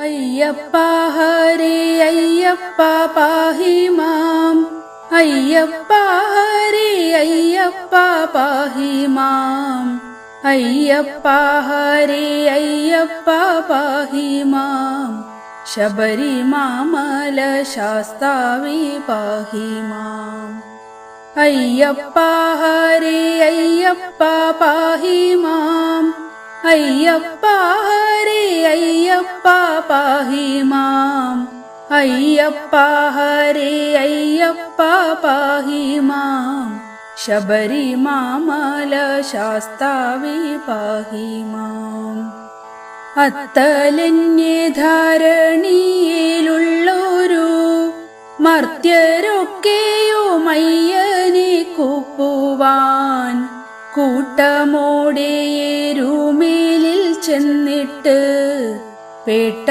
അയ്യപ്പ ഹരേ അയ്യപ്പ പാഹി മാം. അയ്യപ്പ ഹരേ അയ്യപ്പ പാഹി മാം. അയ്യപ്പ ഹരേ അയ്യപ്പ പാഹി മാം. ശബരിമാമല ശാസ്താവി പാഹി മാം. അയ്യപ്പ ഹരേ അയ്യപ്പ പാഹി മാം. അയ്യപ്പ ഹരേ അയ്യപ്പ പാഹി മാം. അയ്യപ്പ ഹരേ അയ്യപ്പ പാഹി മാം. ശബരിമാമല ശാസ്താവി പാഹി മാം. അത്തലന്യധാരണിയിലുള്ളൊരു മർത്യരൊക്കെയുമയ്യനെ കൂപ്പുവാൻ. കൂട്ടമോടെ എരുമേലിൽ ചെന്നിട്ട് പേട്ട